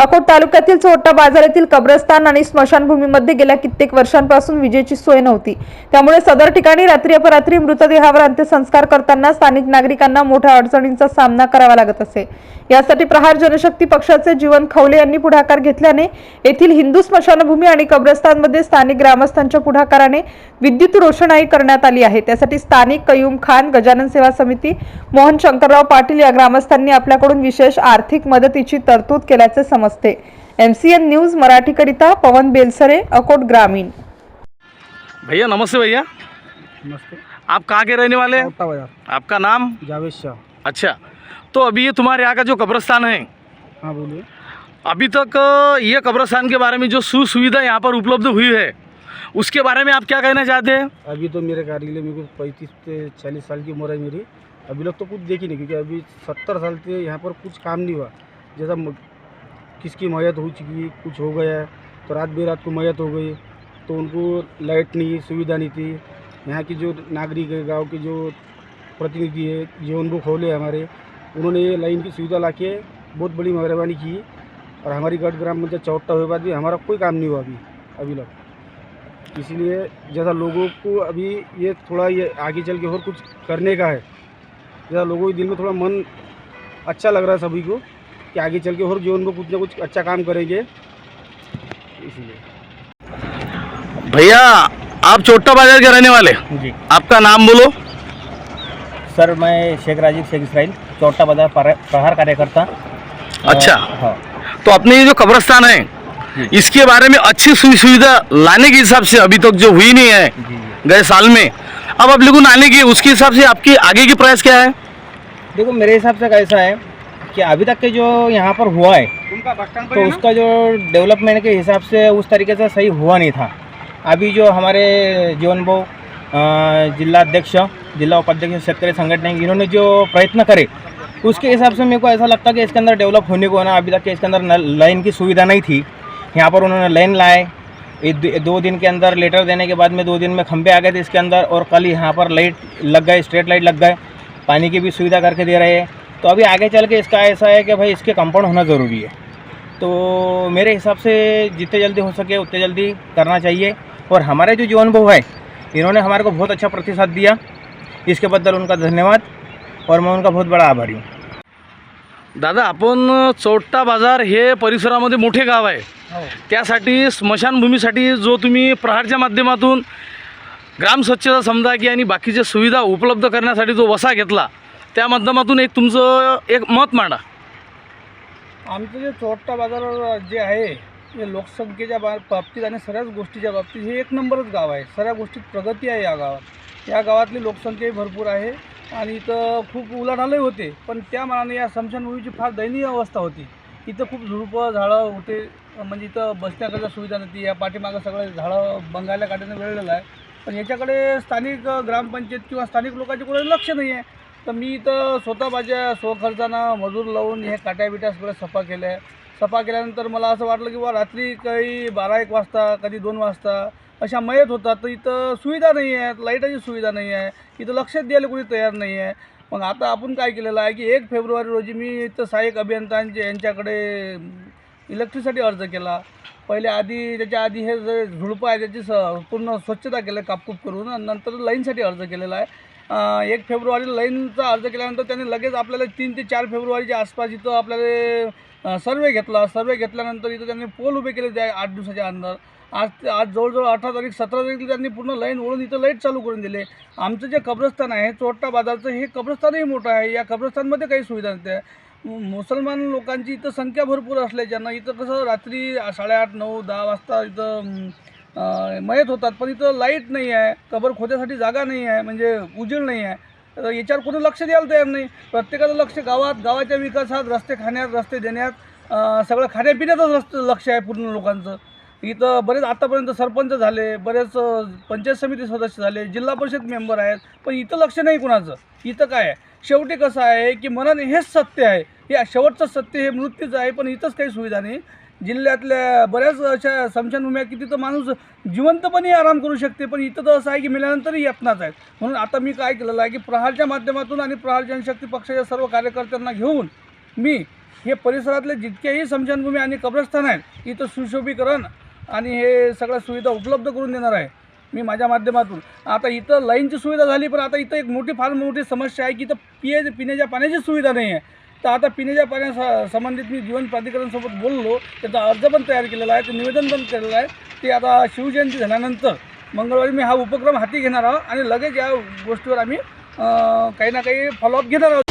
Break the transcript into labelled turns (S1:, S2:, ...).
S1: अकोट तालुक्यातील चोट्टा बाजार येथील कब्रस्तान आणि स्मशानभूमीमध्ये गेल्या कित्येक वर्षांपासून विजेची सोय नव्हती. त्यामुळे सदर ठिकाणी रात्री अपरात्री मृतदेहावर अंत्यसंस्कार करताना स्थानिक नागरिकांना मोठ्या अडचणींचा सामना करावा लागत असे. यासाठी प्रहार जनशक्ती पक्षाचे जीवन खवले यांनी पुढाकार घेतल्याने येथील हिंदू स्मशानभूमी आणि कब्रस्तानमध्ये स्थानिक ग्रामस्थांच्या पुढाकाराने विद्युत रोषणाई करण्यात आली आहे. त्यासाठी स्थानिक कयूम खान गजानन सेवा समिती मोहन शंकरराव पाटील या ग्रामस्थांनी आपल्याकडून विशेष आर्थिक मदतीची तरतूद केल्याचे समजते. एमसीएन न्यूज़ मराठीकरिता पवन बेलसरे अकोट ग्रामीण।
S2: भैया नमस्ते भैया।
S3: नमस्ते।
S2: आप कहाँ के रहने वाले हैं? आपका नाम?
S3: जावेद शाह।
S2: अच्छा तो अभी ये तुम्हारे यहाँ का जो कब्रस्तान है
S3: हाँ बोलिए।
S2: अभी तक ये कब्रस्तान के बारे में जो सु सुविधा यहाँ पर उपलब्ध हुई है उसके बारे में आप क्या कहना चाहते हैं?
S3: अभी तो मेरे कार्यालय में कुछ पैंतीस से चालीस साल की उम्र है मेरी। अभी लोग तो कुछ देखी नहीं क्योंकि अभी सत्तर साल से यहाँ पर कुछ काम नहीं हुआ। जैसा किसकी मैयत हो चुकी कुछ हो गया तो रात बेरात को मैयत हो गई। तो उनको लाइट नहीं, सुविधा नहीं थी। यहाँ की जो नागरिक है, गाँव के जो प्रतिनिधि है जीवन को खोले हमारे, उन्होंने ये लाइन की सुविधा ला के बहुत बड़ी मेहरबानी की। और हमारी गढ़ ग्राम पंचायत चौटा हुए बाद भी हमारा कोई काम नहीं हुआ अभी अभी तक। इसीलिए जैसा लोगों को अभी ये थोड़ा ये आगे चल के और कुछ करने का है, जैसा लोगों के दिल में थोड़ा मन अच्छा लग रहा है सभी को कि आगे चल के और जीवन को कुछ ना कुछ अच्छा काम करेंगे। इसीलिए।
S2: भैया आप चोट्टा बाज़ार के रहने वाले
S4: जी।
S2: आपका नाम बोलो।
S4: सर मैं शेख राजीव शेख इसराइल चौटा बाज़ार प्रहार कार्यकर्ता।
S2: अच्छा।
S4: हाँ।
S2: तो अपने ये जो कब्रस्तान है इसके बारे में अच्छी सुविधा लाने के हिसाब से अभी तक जो हुई नहीं है
S4: जी जी।
S2: गए साल में अब आप लोगों आने की उसके हिसाब से आपकी आगे की प्रयास क्या है?
S4: देखो मेरे हिसाब से कैसा है कि अभी तक के जो यहाँ पर हुआ है तो उसका जो डेवलपमेंट के हिसाब से उस तरीके से सही हुआ नहीं था। अभी जो हमारे जीवन भाऊ अ, जिला अध्यक्ष जिला उपाध्यक्ष शेतकरी संगठन इन्होंने जो प्रयत्न करे उसके हिसाब से मेरे को ऐसा लगता कि इसके अंदर डेवलप होने को ना अभी तक के इसके अंदर लाइन की सुविधा नहीं थी। यहाँ पर उन्होंने लाइन लाए दो- दो दिन के अंदर लेटर देने के बाद में दो दिन में खंभे आ गए थे इसके अंदर और कल यहाँ पर लाइट लग गए स्ट्रीट लाइट लग गए पानी की भी सुविधा करके दे रहे हैं। तो अभी आगे चल के इसका ऐसा है कि भाई इसके कंपाउंड होना ज़रूरी है। तो मेरे हिसाब से जितने जल्दी हो सके उतने जल्दी करना चाहिए। और हमारे जो जीवन भाऊ है इन्होंने हमारे को बहुत अच्छा प्रतिसाद दिया। इसके बद्दल उनका धन्यवाद और मैं उनका बहुत बड़ा आभारी हूँ।
S2: दादा आपण चोट्टा बाजार हे परिसरामध्ये मोठे गाव आहे। त्यासाठी स्मशानभूमीसाठी जो तुम्ही प्रहारच्या माध्यमातून ग्राम स्वच्छता समजा की आणि बाकीच्या सुविधा उपलब्ध करण्यासाठी जो वसा घेतला त्या माध्यमातून एक तुमचं एक मत मांडा.
S5: आमचं जे छोटा बाजार जे आहे हे लोकसंख्येच्या बा बाबतीत आणि सर्वच गोष्टीच्या बाबतीत हे एक नंबरच गाव आहे. सर्व गोष्टीत प्रगती आहे या गावात. या गावातली लोकसंख्याही भरपूर आहे आणि इथं खूप उलाढालही होते. पण त्या मानाने या स्मशानभूमीची फार दयनीय अवस्था होती. इथं खूप झुडपं झाडं होते. म्हणजे इथं बसण्याकरता सुविधा नव्हती. या पाठीमागं सगळं झाडं बंगायला काढण्यानं वेळलेलं आहे. पण याच्याकडे स्थानिक ग्रामपंचायत किंवा स्थानिक लोकांचे कोणी लक्ष नाही आहे तर मी इथं स्वतः माझ्या स्वखर्चानं मजूर लावून हे काट्या बिट्या सगळं सफा केल्या. सफा केल्यानंतर मला असं वाटलं की बा रात्री काही बारा एक वाजता कधी दोन वाजता अशा मयत होतात. तर इथं सुविधा नाही आहे लाईटाची सुविधा नाही आहे. इथं लक्षात द्यायला कोणी तयार नाही आहे. मग आता आपण काय केलेलं आहे की एक फेब्रुवारी रोजी मी इथं सहाय्यक अभियंतांचे यांच्याकडे इलेक्ट्रिसिटी अर्ज केला. पहिले आधी त्याच्या आधी हे जे झुडपं आहे त्याची स पूर्ण स्वच्छता केलं कापकूप करून. आणि नंतर लाईनसाठी अर्ज केलेला आहे. एक फेब्रुवारी लाईनचा अर्ज केल्यानंतर त्यांनी लगेच आपल्याला तीन ते चार फेब्रुवारीच्या आसपास इथं आपल्याला सर्वे घेतला. सर्वे घेतल्यानंतर इथं त्यांनी पोल उभे केले त्या आठ दिवसाच्या अंदर. आज आज जवळजवळ अठरा तारीख सतरा तारीख त्यांनी पूर्ण लाईन ओढून इथं लाइट चालू करून दिले. आमचं जे कब्रस्तान आहे चोट्टा बाजारचं हे कब्रस्तानही मोठं आहे. या कब्रस्तानमध्ये काही सुविधा नसते. मुसलमान लोकांची इथं संख्या भरपूर असल्याच्यानं इथं कसं रात्री साडेआठ नऊ दहा वाजता इथं मयत होतात पण इथं लाइट नाही आहे कबर खोद्यासाठी जागा नाही आहे म्हणजे उजेड नाही आहे. तर याच्यावर कोणी लक्ष द्यायला तयार नाही. प्रत्येकाचं लक्ष गावात गावाच्या विकासात रस्ते खाण्यात रस्ते देण्यात सगळं खाण्यापिण्यातच रस्ते लक्ष आहे पूर्ण लोकांचं. इथं बरेच आतापर्यंत सरपंच झाले बरेच पंचायत समिती सदस्य झाले जिल्हा परिषद मेंबर आहेत पण इथं लक्ष नाही कुणाचं. इथं काय आहे? शेवटी कसं आहे की मनाने हेच सत्य आहे. हे शेवटचं सत्य हे मृत्यूचं आहे पण इथंच काही सुविधा नाही. जिल्ह्यातल्या बऱ्याच अशा स्मशानभूम्या की तिथं माणूस जिवंतपणे आराम करू शकते पण इथं तर असं आहे की मेल्यानंतरही यातनाच आहेत. म्हणून आता मी काय केलेलं आहे की प्रहारच्या माध्यमातून आणि प्रहार जनशक्ती पक्षाच्या सर्व कार्यकर्त्यांना घेऊन मी हे परिसरातले जितकेही स्मशानभूमी आणि कब्रस्थान आहेत इथं सुशोभीकरण आणि हे सगळ्या सुविधा उपलब्ध करून देणार आहे मी माझ्या माध्यमातून. आता इथं लाईनची सुविधा झाली पण आता इथं एक मोठी फार मोठी समस्या आहे की इथं पिये पिण्याच्या पाण्याची सुविधा नाही आहे. तर आता पिण्याच्या पाण्या संबंधित मी जीवन प्राधिकरणसोबत बोललो. त्याचा अर्ज पण तयार केलेला आहे ते निवेदन पण केलेलं आहे. ते आता शिवजयंती झाल्यानंतर मंगळवारी मी हा उपक्रम हाती घेणार आहोत आणि लगेच या गोष्टीवर आम्ही काही ना काही फॉलोअप घेणार आहोत.